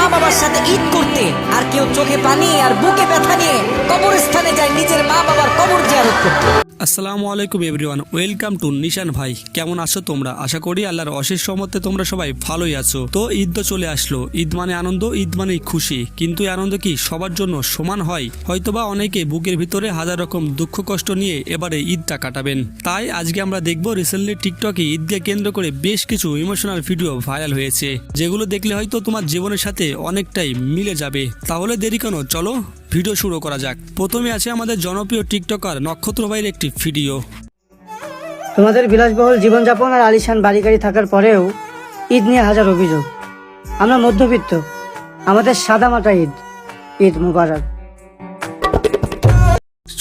মা বাবার সাথে ঈদ করতে। আর কেউ চোখে পানি আর বুকে ব্যথা নিয়ে কবরস্থানে যায় নিজের মা বাবার কবর জিয়ারত করতে। আসসালামু আলাইকুম এভরিওয়ান, ওয়েলকাম টু নিশান ভাই। কেমন আছো তোমরা? আশা করি আল্লাহর অশেষ সহমতে তোমরা সবাই ভালোই আছো। তো ঈদ তো চলে আসলো। ঈদ মানে আনন্দ, ঈদ মানেই খুশি। কিন্তু আনন্দ কি সবার জন্য সমান হয়? হয়তোবা অনেকে বুকের ভিতরে হাজার রকম দুঃখ, কষ্ট নিয়ে এবারে ঈদটা কাটাবেন। তাই আজকে আমরা দেখব রিসেন্টলি টিকটকে ঈদকে কেন্দ্র করে বেশ কিছু ইমোশনাল ভিডিও ভাইরাল হয়েছে, যেগুলো দেখলে হয়তো তোমার জীবনের সাথে অনেকটাই মিলে যাবে। তাহলে দেরি কেন? চলো ভিডিও শুরু করা যাক। প্রথমে আছে আমাদের জনপ্রিয় টিকটকার নক্ষত্র ভাইয়ের একটি ভিডিও তোমাদের বিলাসবহুল জীবনযাপন আর আলিশান বাড়ি গাড়ি থাকার পরেও ঈদ নিয়ে হাজার অভিযোগ। আমরা মধ্যবিত্ত। আমাদের সাদামাটা ঈদ। ঈদ মুবারক।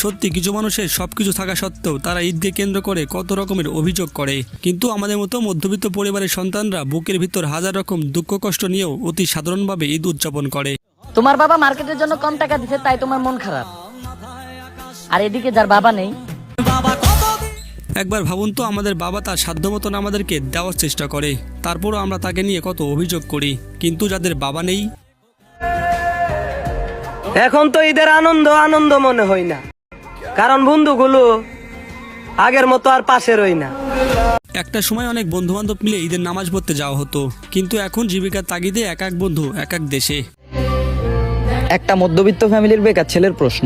সত্যি কিছু মানুষের সবকিছু থাকা সত্ত্বেও তারা ঈদকে কেন্দ্র করে কত রকমের অভিযোগ করে। কিন্তু আমাদের মতো মধ্যবিত্ত পরিবারের সন্তানরা বুকের ভিতর হাজার রকম দুঃখ কষ্ট নিয়েও অতি সাধারণভাবে ঈদ উদযাপন করে। তোমার বাবা মার্কেটের জন্য কম টাকা দিছে তাই তোমার মন খারাপ। আর এদিকে যার বাবা নেই। একবার ভাবুন তো আমাদের বাবা তার সাধ্য মতন আমাদেরকে দেওয়ার চেষ্টা করে। তারপরও আমরা তাকে নিয়ে কত অভিযোগ করি। কিন্তু যাদের বাবা নেই এখন তো ঈদের আনন্দ আনন্দ মনে হয় না। কারণ বন্ধুগুলো আগের মতো আর পাশে রই না। একটা সময় অনেক বন্ধু বান্ধব মিলে ঈদের নামাজ পড়তে যাওয়া হতো কিন্তু এখন জীবিকার তাগিদে এক এক বন্ধু এক এক দেশে। একটা মধ্যবিত্ত ফ্যামিলির বেকার ছেলের প্রশ্ন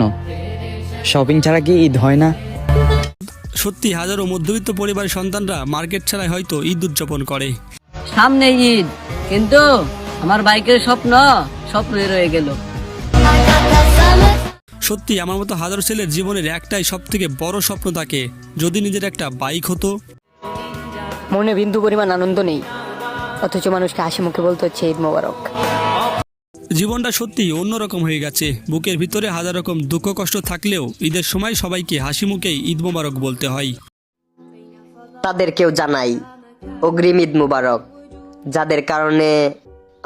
শপিং ছাড়া কি ঈদ হয় না? সত্যি হাজারো মধ্যবিত্ত পরিবারের সন্তানরা মার্কেট ছাড়াই হয়তো ঈদ উদযাপন করে। সামনে ঈদ কিন্তু আমার বাইকের স্বপ্ন স্বপ্নই রয়ে গেল। সত্যি আমার মতো হাজারো ছেলের জীবনের একটাই সব থেকে বড় স্বপ্ন থাকে যদি নিজের একটা বাইক হতো। মনে বিন্দু পরিমাণ আনন্দ নেই অথচ মানুষকে হাসি মুখে বলতে হচ্ছে ঈদ মোবারক। জীবনটা সত্যি অন্যরকম হয়ে গেছে। বুকের ভিতরে হাজার রকম দুঃখ কষ্ট থাকলেও ঈদের সময় সবাইকে হাসি মুখেই ঈদ মোবারক বলতে হয়। তাদেরকেও জানাই অগ্রিম ঈদ মুবারক। যাদের কারণে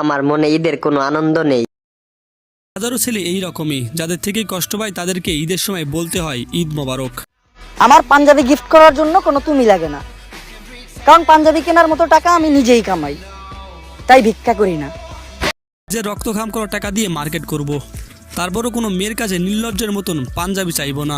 আমার মনে ঈদের কোনো আনন্দ নেই। হাজারো ছেলে এই রকমই। যাদের থেকে কষ্ট পায় তাদেরকে ঈদের সময় বলতে হয় ঈদ মোবারক। আমার পাঞ্জাবি গিফট করার জন্য কোনো তুমি লাগে না। কারণ পাঞ্জাবি কেনার মতো টাকা আমি নিজেই কামাই। তাই ভিক্ষা করি না। যে রক্ত ঘাম করার টাকা দিয়ে মার্কেট করব। তারপরও কোনো মেয়ের কাছে নির্লজ্জের মতন পাঞ্জাবি চাইব না।